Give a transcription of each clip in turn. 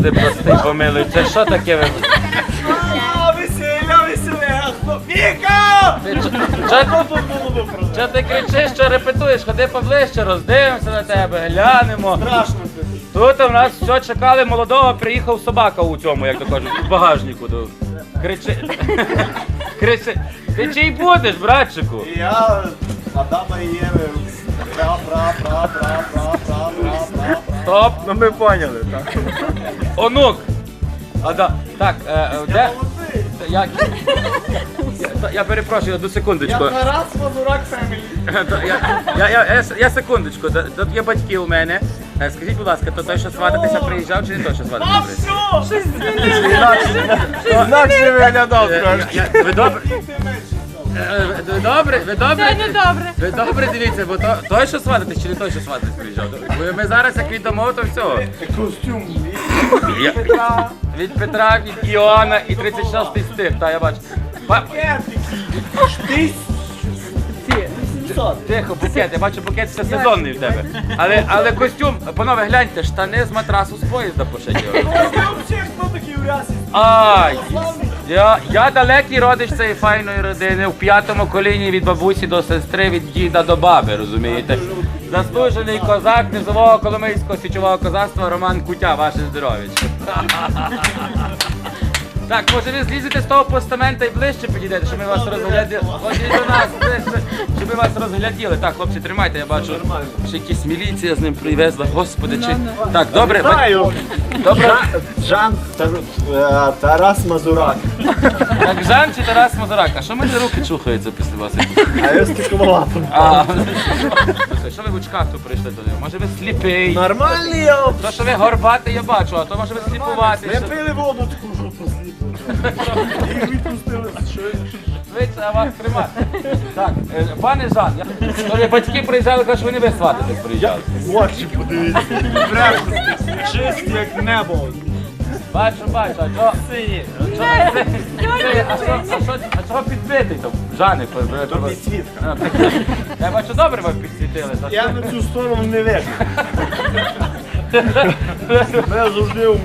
Господи, прости, помилуй, це що таке ви? Віка! Ти чо- чо- Чо ти кричиш, що репетуєш? Ходи поближче, роздивимося на тебе, глянемо. Страшно тобі. Тут у нас все чекали молодого, приїхав собака у цьому, як то кажуть, в багажнику. Кричи. Кричи. Ти чий будеш, братчику? І я Адама і Єви. Стоп, ну ми поняли. Так. Онук. А, да. Так, е, де? Я, я, я перепрошую, одну секундочку. Я зараз Мазурак Фемілі. Я, я, я, я, я секундочку, тут є батьки у мене. Скажіть, будь ласка, то той, що свататися приїжджав, чи не той, що свататися приїжджав? Інакше виглядав. Е, я- я- Ви добре? Е, Ви добре? Ви добре? Сьогодні добре. Ви добре дивіться, бо то, той, що свататись, чи не той, що свататись приїжджав? Бо Ми зараз як віддамо, то все. Костюм. Я- Від Петра, від Іоанна і 36 стих, та я бачу. Па- Тихо, букет, я бачу букет все сезонний в тебе. Але, але костюм, панове, гляньте, штани з матрасу з поїзда пошиті. у рясі? Ай! Я, я далекий родич цієї файної родини, в п'ятому коліні від бабусі до сестри, від діда до баби, розумієте? Заслужений козак низового коломийського січового козацтва Роман Кутя, ваше здоров'ячко. Так, може ви злізете з того постамента і ближче підійдете, щоб ми вас розгляділи. Ходіть до нас ближче, щоб ми вас розгляділи. Так, хлопці, тримайте, я бачу. Ще якась міліція з ним привезла. Господи, чи. Так, добре, Знаю. добре. Жан Тар- е, Тарас Мазурак. Так, Жан чи Тарас Мазурак? А що мене руки чухаються після вас? А я стикував. А, слухай, що ви в очках тут прийшли до нього? Може ви сліпий? Нормальний я. То, що ви горбати, я бачу, а то може ви сліпувати. Ми пили воду таку, що відпустили. Швидше, а вас тримати. Так, е, пане Жан, я... Батьки приїжджали, кажуть, що ви не ви сватитесь приїжджали. Очі подивіться. Чисті, як небо. Бачу, бачу, а що? Сині. А що, а що, а чого підбитий там? Жани, То підсвітка. Я бачу, добре ви підсвітили. Я на цю сторону не видно. Я завжди в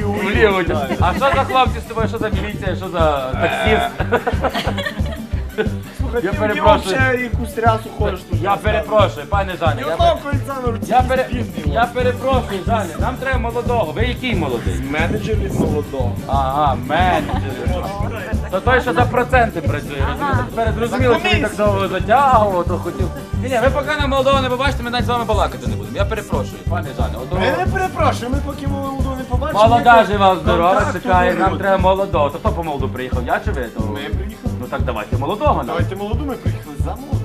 ліву. Вліво. А що за хлопці з тобою? Що за міліція? Що за таксіст? Слухай, Я ти перепрошую. взагалі якусь трясу ходиш тут. Я перепрошую, пане Жане. Ні Я, одного кольця на руці. я, пере... Спільний. я перепрошую, Жане. Нам треба молодого. Ви який молодий? Менеджер від молодого. Ага, менеджер. То той, що за проценти працює, розумієте? Тепер зрозуміло, що він так довго затягував, то хотів. Ні, ні, ви поки нам молодого не побачите, ми навіть з вами балакати не будемо. Я перепрошую, пане Жане. Одного... Ми не перепрошую, ми поки молоду не побачимо. Молода жива, здорова, контакту чекає, не нам буде. треба молодого. То хто по молоду приїхав? Я чи ви? То... Ми приїхали. Ну так давайте молодого нам. Давайте молоду, ми приїхали за молоду.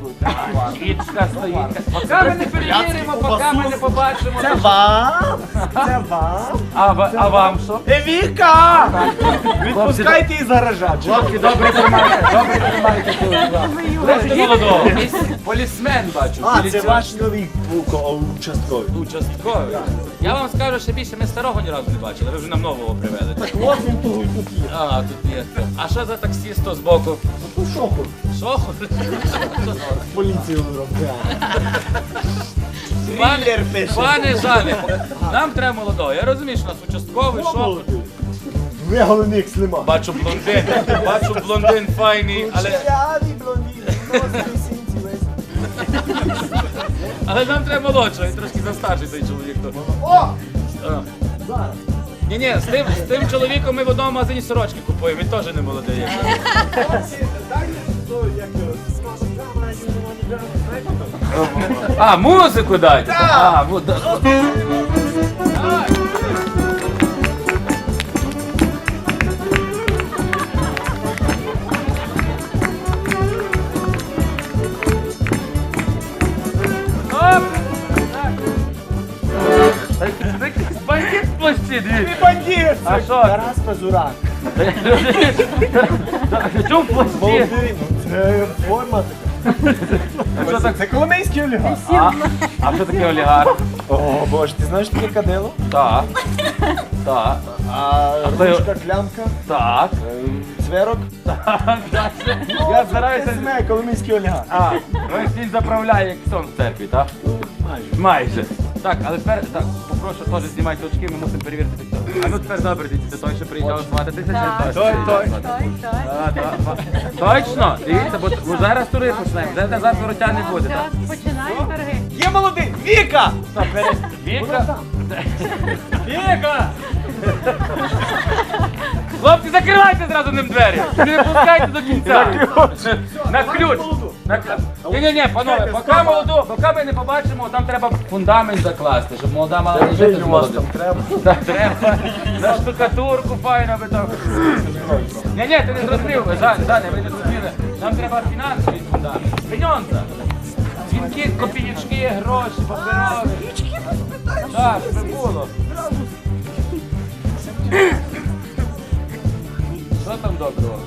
Чічка стоїть. Поки ми не перевіримо, поки ми не побачимо. Це вам! Це вам! А, ва- а вам що? Евіка! Відпускайте із гаража. Хлопці, добре тримайте, добре тримайте цього. молодого. Полісмен бачу. А, це поліціон- ваш новий буко, участковий. Участковий. Я вам скажу, що більше ми старого ні разу не бачили, ви вже нам нового привели. Так от він того і тут є. А, тут є. А що за таксіст то збоку? Ну шоху. Що? Поліцію Трилер пише. пане Жане, нам треба молодого. Я розумію, що у нас участковий, що? Ви головник слима. Бачу блондин, бачу блондин файний, але, але нам треба молодшого, він трошки застарший цей чоловік. то. О! Зараз. Ні, ні, з тим, з тим чоловіком ми в одному магазині сорочки купуємо, він теж не молодий. як ми. А, музику дайте. А, да- Бандит в дві. Ти бандит! А що? Тарас Мазурак. Чому в плащі? Молодий, ну це форма така. А що так? Це коломийський олігарх. А, а що таке олігарх? О, боже, ти знаєш таке кадило? Так. Так. А то- ручка, клямка, Так. цверок. Я стараюся. Це знає коломийський олігарх. А, ось він заправляє як сон в церкві, так? Майже. Майже. Так, але тепер так, попрошу теж знімайте очки, ми мусимо перевірити фіксацію. А ну тепер добре, дивіться, той, що приїжджав свататися, чи Той, той. Той, той. А, та- та- Точно? Дивіться, бо, бо зараз тури почнемо, вже назад вороття не буде. так? Все, починай торги. Є молодий! Віка! Віка! Віка! Хлопці, закривайте зразу ним двері! Не пускайте до кінця! На ключ! На ключ! Ні-ні-ні, панове, поки молоду, поки ми не побачимо, там треба фундамент закласти, щоб молода мала не жити з молодим. треба. Так, треба на штукатурку файно би там. Ні, ні, ти не зрозумів, Жан, Жаня, ви не зрозуміли. Нам треба фінансовий фундамент. Пеньонза. Дзвінки, копійки, гроші, паперові. Так, щоб було. Що там доброго?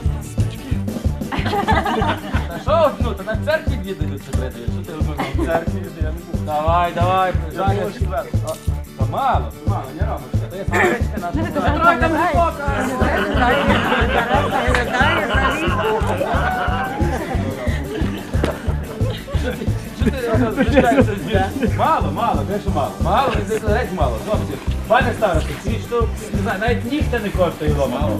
Що одну? Та на церкві дві дають секрети. Що ти одну? Церкві, я не був. Давай, давай, Жаня. Та мало, мало, не то є наша. Там розважаєшся з Мало, мало, конечно мало. Мало, геть мало. Хлопці, пане старості, ці штуки, не знаю, навіть ніхто не коштує лома.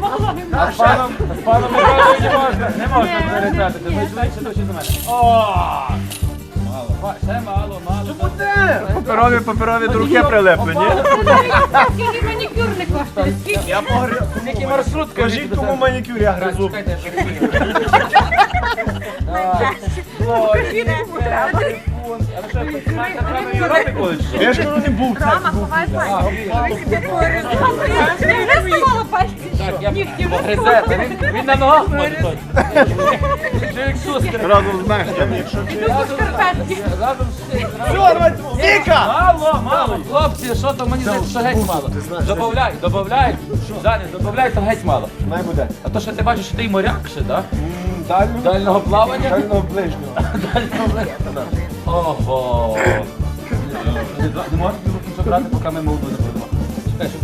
Мало А з паном, з паном не можна, не можна перетратити. Ми менше точно за мене. О! Мало, Ва- ще мало, мало. Чому Паперові, паперові до руки прилеплені. Скільки манікюр не коштує? Скільки? Я погрю. Скільки маршрутка? Кажіть, кому манікюр я гризу. чекайте, я Я не був він, на ногах. Разом з давайте. Віка! Мало, мало. Хлопці, що то мені здається, що геть мало. Добавляй, добавляй. Жанне, добавляй, то геть мало. Най буде. А то що ти бачиш, що ти моряк ще, так? Дальнього. Дальнього плавання? Дальнього ближнього. Дальнього плавання. Ого. Не не можеш руку брати, поки ми молоду не будемо. Чекай, що?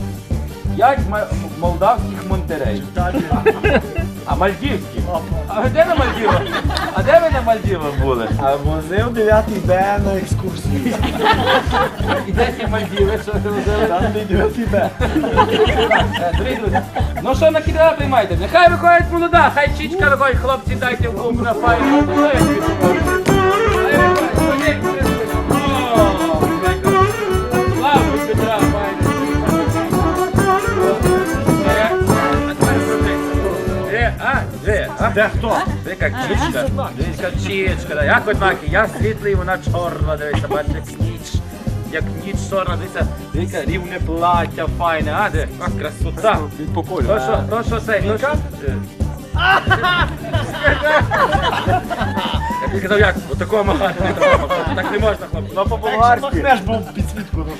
П'ять ма- молдавських монтерей. А мальдівських? А де на Мальдівах? А де ви на Мальдівах були? А возив 9 Б на екскурсію. І де ці Мальдіви, що ви возили? Там де 9 Б. Е, Дорогі друзі, Ну що на кидала приймайте? Нехай виходить молода, хай чічка виходить, хлопці, дайте в клуб на файну. Ну? Хай виходить, де, а? Де хто? Де як чічка? Дивіться, чічка, да. як однаки, я світлий, вона чорна, дивіться, бачите, як ніч. Як ніч чорна, дивіться, дивіться, рівне плаття файне, а де? А, красота. Від поколю. То що, то що це? То що? Е. Я тобі казав, як? Отакого махати не треба. махати. Так не можна, хлопці. Ну по-болгарськи. Махнеш, був підсвітку робив.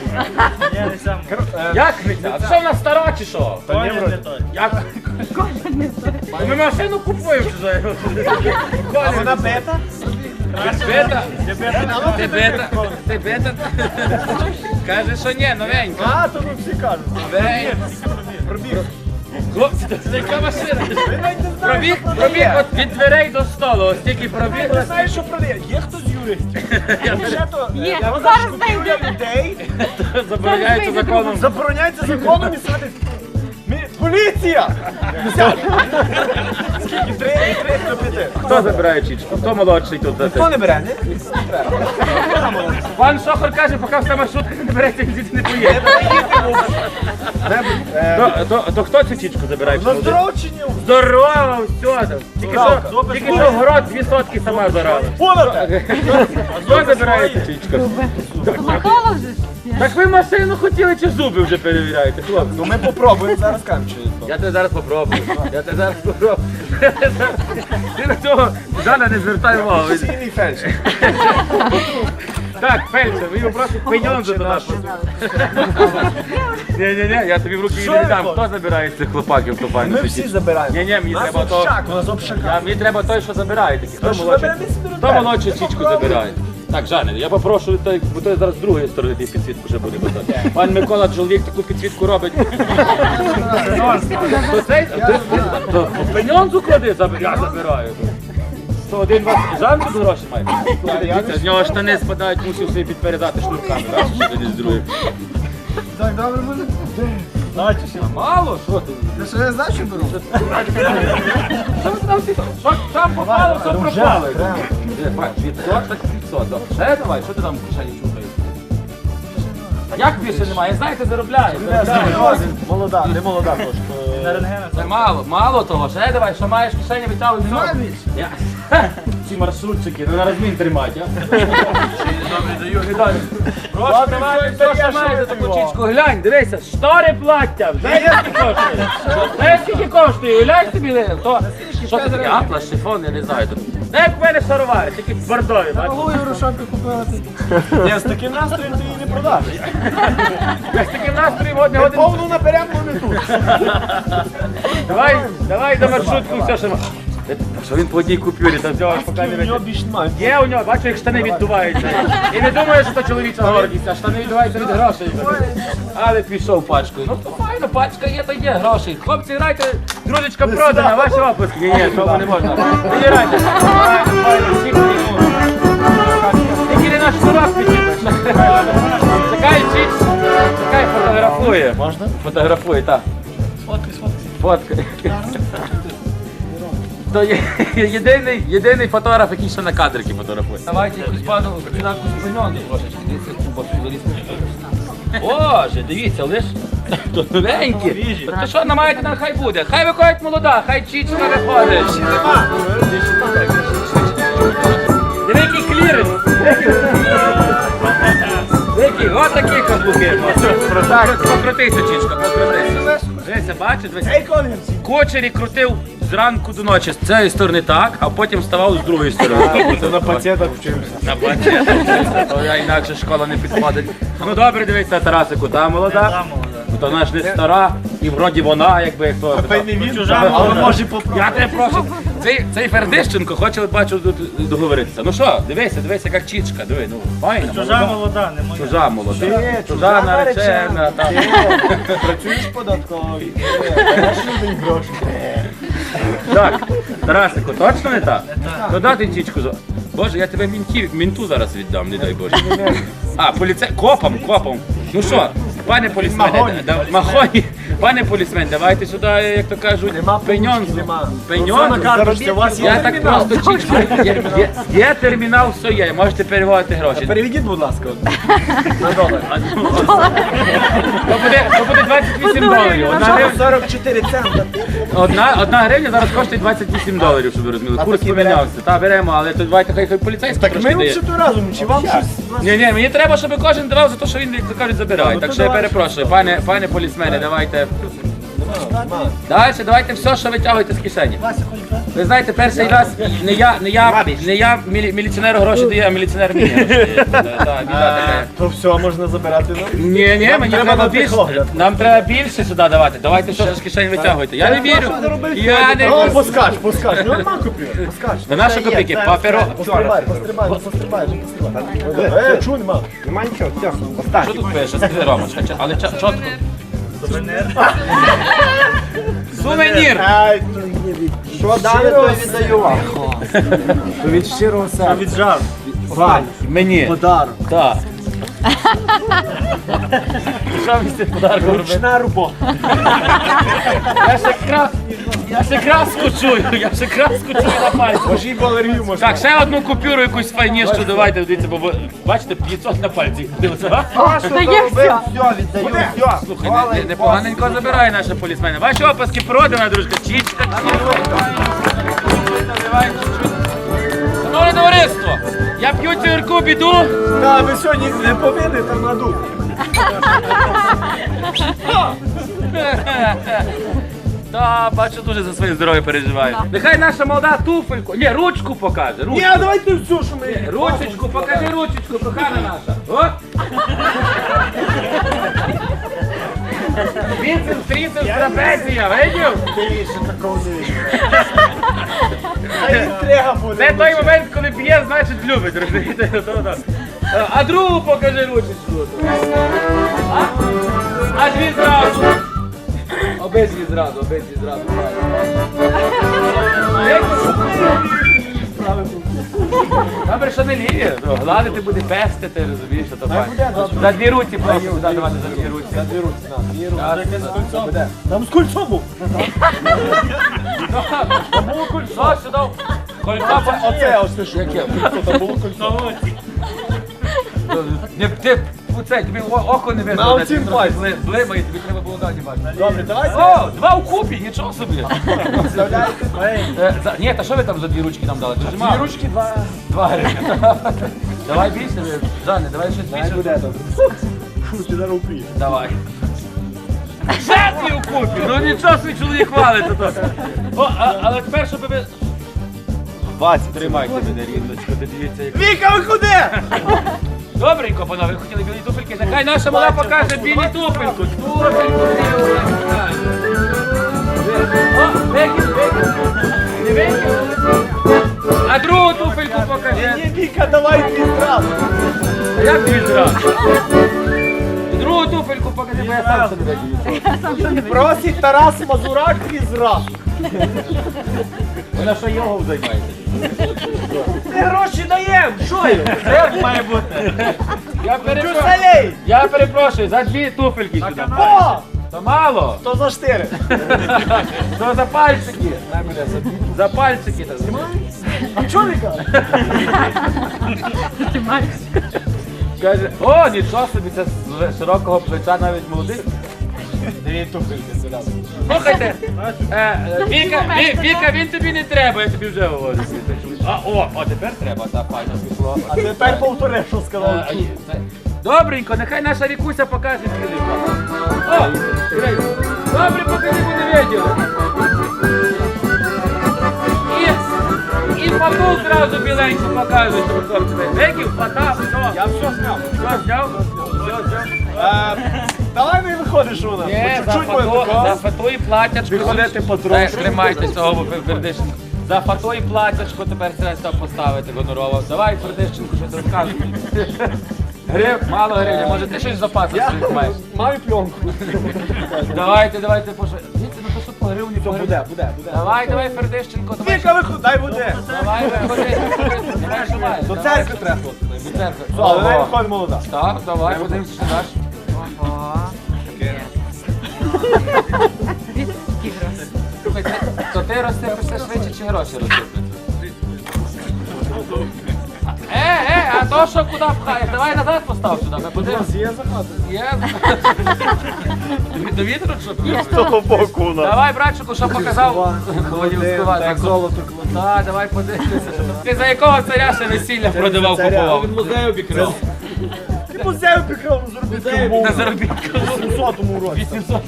Як не? А що в нас стара чи що? Та ні, вроді. Як? Ми машину купуємо чи що? А вона бета? Бета? Ти бета? Ти бета? Каже, що ні, новенька. А, то ви всі кажуть. Новенька. Пробіг. Хлопці, це яка машина? Пробіг, пробіг от від дверей до столу, ось тільки пробіг. Ти знаєш, що продає. Є хто з юристів. Ще то, е, Є, я зараз купівля людей. Забороняється законом. Забороняється законом і садить. Поліція! Скільки? Три, три до п'яти. Хто забирає чічку? Хто молодший тут Хто не бере? Пан Шохор каже, поки вся маршрутка не береться, він звідси не поїде. То, то, то хто цю чічку забирає? На здорово чи ні? Здорово, все. Тільки що, тільки що в город дві сотки сама забрала. Понад! Хто забирає цю чічку? Махала вже. Так ви машину хотіли чи зуби вже перевіряєте, хлопці? Ну ми попробуємо зараз кажемо, чи то. Я тебе зараз попробую. Я тебе зараз попробую. Ти на цього Жанна не звертай увагу. Сійний фельдшер. Так, фельдшер, ви його просто пеньонзу до нас. Ні, ні, ні, я тобі в руки її не дам. Хто забирає з цих хлопаків ту файну Ми всі забираємо. Ні, ні, мені треба то. у нас общака. Мені треба той, що забирає такі. Хто молодший? чічку забирає? Так, Жанне, я попрошу, бо той зараз з другої сторони ти підсвітку вже буде бути. Пан Микола чоловік таку підсвітку робить. То цей, то- то пеньонзу клади, я забираю. То один вас Жан тут гроші має. З нього штани спадають, мусив собі підпередати шнурками. Так добре буде? Мало? Що ти? Ти що я здачу беру? Що ви там всі- Що там попало, що пропало. Е, бач, 500, так 500. Добре. Ще давай, що ти там в кишені чухаєш? Як більше немає? Я знаю, ти заробляєш. заробляєш. Молода, не молода трошки. Це мало, мало того. Ще давай, що маєш в кишені витягуй. Немає більше. Ці маршрутчики, ну на розмін тримати, а? Прошу, тримай все, що маєш за таку чічку. Глянь, дивися, штори плаття, вже скільки коштує. Знаєш, скільки коштує, глянь собі, то, що це таке, атлас, шифон, я не знаю. Як в мене шаровари, тільки бордові, бачиш? Малую рушанку купила ти. Я з таким настроєм ти її не продаш. Я з таким настроєм одне один. Повну наперед не тут. Давай, давай за маршрутку все, що Що він по одній купюрі, там не У нього витягне. Є у нього, бачу, як штани віддуваються. І не думаю, що це чоловіча гордість, а штани віддуваються від грошей. Але пішов пачкою. Ну то файно, пачка є, то є грошей. Хлопці, грайте, дружечка продана, ваші опуски. Ні, ні, того не можна. Не грайте. Файно, файно, всі. Тільки не наш сурок підіймеш. Чекай, чіч. Чекай, фотографує. Можна? Фотографує, так. Фоткай, То є єдиний, єдиний фотограф, який ще на кадрики фотографує. Давайте якусь трошечки. Дивіться, купа футболістів. Боже, дивіться, лиш то новенькі. То що намагаєте нам хай буде? Хай виходить молода, хай чічка виходить. Диви, який кліренс. Який, от такі каблуки. Покрутися, чічка, покрутися. Дивися, бачиш, дивися. Кочері крутив зранку до ночі з цієї сторони так, а потім вставав з другої сторони. Ти на пацієнтах вчився. На бачі. То я інакше школа не підходить. Ну добре, дивися, Тарасику, та молода. Ну, То вона ж не стара, і вроді вона, якби хто. Але може попробувати. Я тебе прошу. Цей, цей Фердищенко хоче, бачу, тут договоритися. Ну що, дивися, дивися, як чічка, диви, ну, файна. Чужа молода, не моя. Чужа молода. Ти, Чужа чужа наречена. там. Працюєш податковий. Гроші. Так, Тарасику, точно не так? Ну дати тічку. за- Боже, я тебе мінтів, мінту зараз віддам, не дай Боже. А, поліцей, копам, копам. Ну що, пане полісмен, Махоні. махоні, пане полісмен, давайте сюди, як то кажуть, Нема пеньон. получки, нема. Пеньон. Оце у вас є Я так термінал? просто чічку. Є, є, є термінал, все є, можете переводити гроші. Переведіть, будь ласка. На долар. То буде, то буде 28 доларів. Одна гривня, 44 цента. одна, одна гривня зараз коштує 28 доларів, щоб ви розуміли. Курс такі помінявся. Та беремо, але то давайте хай хай поліцейський Так трошки ми дає. лучше то разом, чи вам щось? Ні, ні, мені треба, щоб кожен давав за те, що він, як то кажуть, забирає. Ну, Так що я перепрошую, пане, пане полісмени, давайте. Далі, давайте все, що витягуєте з кишені. Ви знаєте, перший раз не я, не я, не я мілі, міліціонеру гроші даю, а міліціонер мені гроші біда така. То все можна забирати нам. Ні, ні, мені треба більше. Нам треба більше сюди давати. Давайте все з кишені витягуйте. Я не вірю. Я не О, вірю. поскач, поскач. Ну, нема купюр. Поскач. На наші копійки, паперо. Пострибай, пострибай, ну пострибай, ну пострибай. Е, чу, нема. Нема нічого, все, Що тут пише? Скажи, Ромочка, ча- але ча- чітко. Сувенір! Що дали, то віддаю вам. То від щирого серця. Віджав. Вам. Мені. Подарок. Так. Що цим подарком робити? Ручна робота. Я ще крас... Я ще краску чую, я ще краску чую на пальці. Може і алергію можна. Так, ще одну купюру якусь файнішу давайте, дивіться, бо ви- бачите, 500 на пальці. Дивіться, а? Та є все. Все, віддаю, все. Слухай, не- не- непоганенько забирає наша полісмена. Ваші опаски продана, дружка. Чічка. Шановне товариство, я п'ю цю гірку біду. Та, ви сьогодні не повинні там надуть. Та, бачу, дуже за своє здоров'я переживає. Нехай наша молода туфельку. Ні, ручку покаже. Ручку. Ні, давайте все, що ми... Ручечку, покажи ручечку, кохана наша. О! Біцепс, трицепс, трапеція, видів? Більше такого не вийшло. Інтрига буде. Це той момент, коли п'є, значить любить, розумієте? То-то. А другу покажи ручечку. А? Обидві зразу, обидві зразу. Добре, що не ліві. Гладити буде пестити, розумієш, що то файно. За дві руці прошу давати за дві руці. За дві руці, на, дві руці. Там з кольцом був. Там було кольцо сюди. Кольцо по- Оце ось те, що Яке? Там було кольцо. Не, ти, оце, тобі око не видно. На оцім ти пальці. Блимає, тобі треба було дати бачити. Добре, давайте. О, два вкупі, нічого собі. Вставляйте. Е, за- Ні, та що ви там за дві ручки нам дали? Дуже мало. Дві ручки, два. Два гривні. Давай більше, ви. Жанне, давай щось Дай більше. буде там. Фу, ти зараз упрієш. Давай. Ще дві вкупі, ну нічого собі чоловік хвалить. то. О, а, але тепер, щоб ви... Двадцять. Тримайте мене, рідночко, дивіться, як... Віка, виходи! Добренько, панове, ви хотіли білі туфельки? Нехай наша мала покаже білі туфельку. Туфельку. О, викид, викид. Не викид? А другу туфельку покажи. Ні, Віка, давай дві зразу. Як дві зразу? Другу туфельку покажи, бо я сам собі викину. Просить Тарас Мазурак дві зразу. Вона що його займається? Ми гроші даємо, що є? Як має бути? Я перепрошую. Я перепрошую, за дві туфельки сюди. О! То мало. То за штири. То за пальчики. За пальчики. А чого Віка? Каже, о, нічого собі, це з широкого плеча навіть молодий. Слухайте, е, е, Віка, Ві- Віка, він тобі не треба, я тобі вже говорю. А, о, о, тепер треба, так, файно пішло. А тепер повтори, що Е, сказав. а, це- Добренько, нехай наша Вікуся покаже білий. О, дивись. добре, покажи, виділи. І, і фату зразу біленьку покажуть, щоб хлопці. Виків, фата, все. Я все зняв. Все, зняв? Все, зняв. Е, Давай не виходиш у нас. Ні, за такого. і платячко. Виходити потрошку. Тримайте цього Бердишенко. За фато і платячко тепер треба поставити гонорово. Давай, Бердишенко, щось розказуй. Грив, мало гривня, може ти щось запасу Я своїх маєш. маю пленку. Давайте, давайте, пошли. Дивіться, ну то що по гривні, гривні. Буде, буде, буде. Давай, давай, Фердищенко, давай. Віка, виходь, дай буде. Давай, виходи. Давай, маєш. До Давай. церкви треба. До церкви. Але не Ого. молода. Так, давай, подивимося, що наш. Слухай, ти- то ти розсипешся швидше чи гроші розсипляться? Е, е, а то що куди пхаєш? Давай назад постав сюди, ми подивимося. Є захати. Є. До вітру що З того боку у нас. Давай, братчику, що показав. Хотів. Так, золото кладе. Так, давай подивимося. Ти за якого царя ще весілля продавав, купував? Він музею обікрав. Ти музею пікрав на заробітку. На заробітку. В 700 році. 800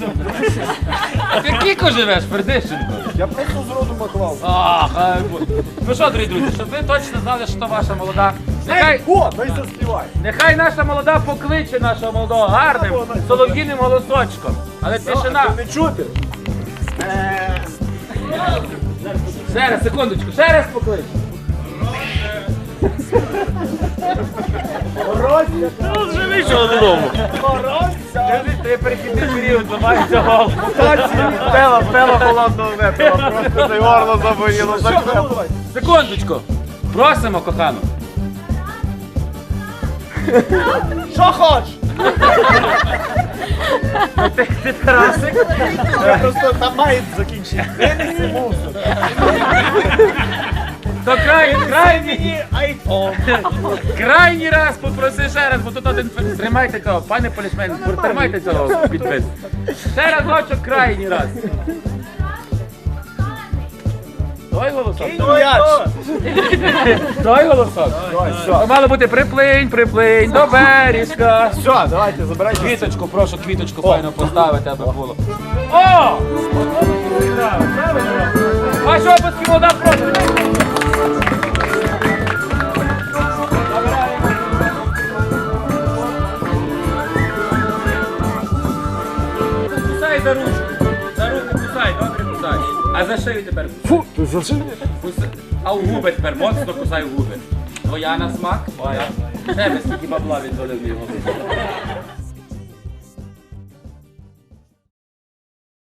А ти кіко живеш, Фердищенко? Я просто з роду маклав. Ах, ай, бо- ну що, дорогі друзі, щоб ви точно знали, що ваша молода. Нехай, Ей, о, дай заспівай. нехай наша молода покличе нашого молодого гарним солов'їним голосочком. Але тишина. Не чути. Ще раз, секундочку, ще раз поклич. Тут вже вийшов додому. Ти перехідний період, ламається голову. Пела, пела холодного випила. Просто це горло заболіло. Секундочку. Просимо, кохану. Що хочеш? Ти, ти Тарасик? Я просто там має закінчити. То край, крайній, айфон. крайній раз попроси ще раз, бо тут один тримайте цього, пане полісмен, тримайте цього підпис. Ще разочок крайній раз. Той голосок. Той голосок. То мало бути приплинь, приплинь до бережка. Все, давайте, забирайте. Квіточку, прошу, квіточку файно поставити, аби було. О! Ваші описки вода прошу. За ручку. За руку кусай, добре кусай. А за шию тепер. Фу, ти шию? А у губи тепер моцно кусай у губи. Твоя на смак? Твоя. Тебе скільки бабла відвалив мій голос.